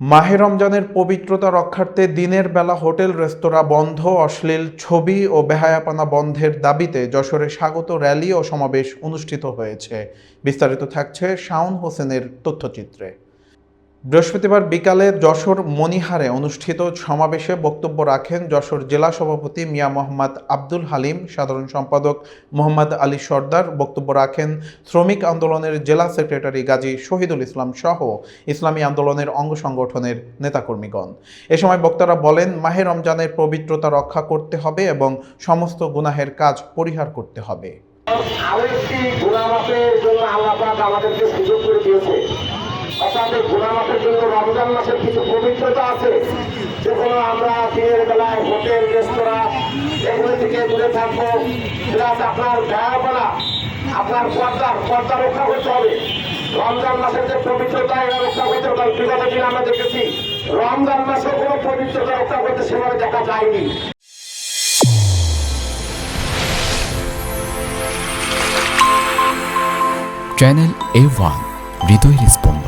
মাহে রমজানের পবিত্রতা রক্ষার্থে দিনের বেলা হোটেল, রেস্তোরাঁ বন্ধ, অশ্লীল ছবি ও বেহায়াপানা বন্ধের দাবিতে যশোরে স্বাগত র্যালি ও সমাবেশ অনুষ্ঠিত হয়েছে। বিস্তারিত থাকছে শাওন হোসেনের তথ্যচিত্রে। বৃহস্পতিবার বিকালে যশোর মনিহারে অনুষ্ঠিত সমাবেশে বক্তব্য রাখেন যশোর জেলা সভাপতি মিয়া মোহাম্মদ আব্দুল হালিম, সাধারণ সম্পাদক মোহাম্মদ আলী সর্দার, বক্তব্য রাখেন শ্রমিক আন্দোলনের জেলা সেক্রেটারি গাজী শহীদুল ইসলাম সহ ইসলামী আন্দোলনের অঙ্গ সংগঠনের নেতাকর্মীগণ। এ সময় বক্তারা বলেন, মাহে রমজানের পবিত্রতা রক্ষা করতে হবে এবং সমস্ত গুনাহের কাজ পরিহার করতে হবে। অর্থাৎ এই গুণামাপের জন্য রমজান মাসের কিছু পবিত্রতা আছে? যেগুলো আমরা দিনের বেলায় হোটেল, রেস্তোরাঁ, এগুলো থেকে দূরে থাকব। প্লাস আপনার আপনার পর্দা পর্দা রক্ষা করতে হবে। রমজান মাসের যে পবিত্রতা, এটা রক্ষা করতে হবে। বিগত দিন আমরা দেখেছি, রমজান মাসে কোনো পবিত্রতা রক্ষা করতে সেভাবে দেখা যায়নি। চ্যানেল এ ওয়ান, হৃদয়ের স্পন্দন।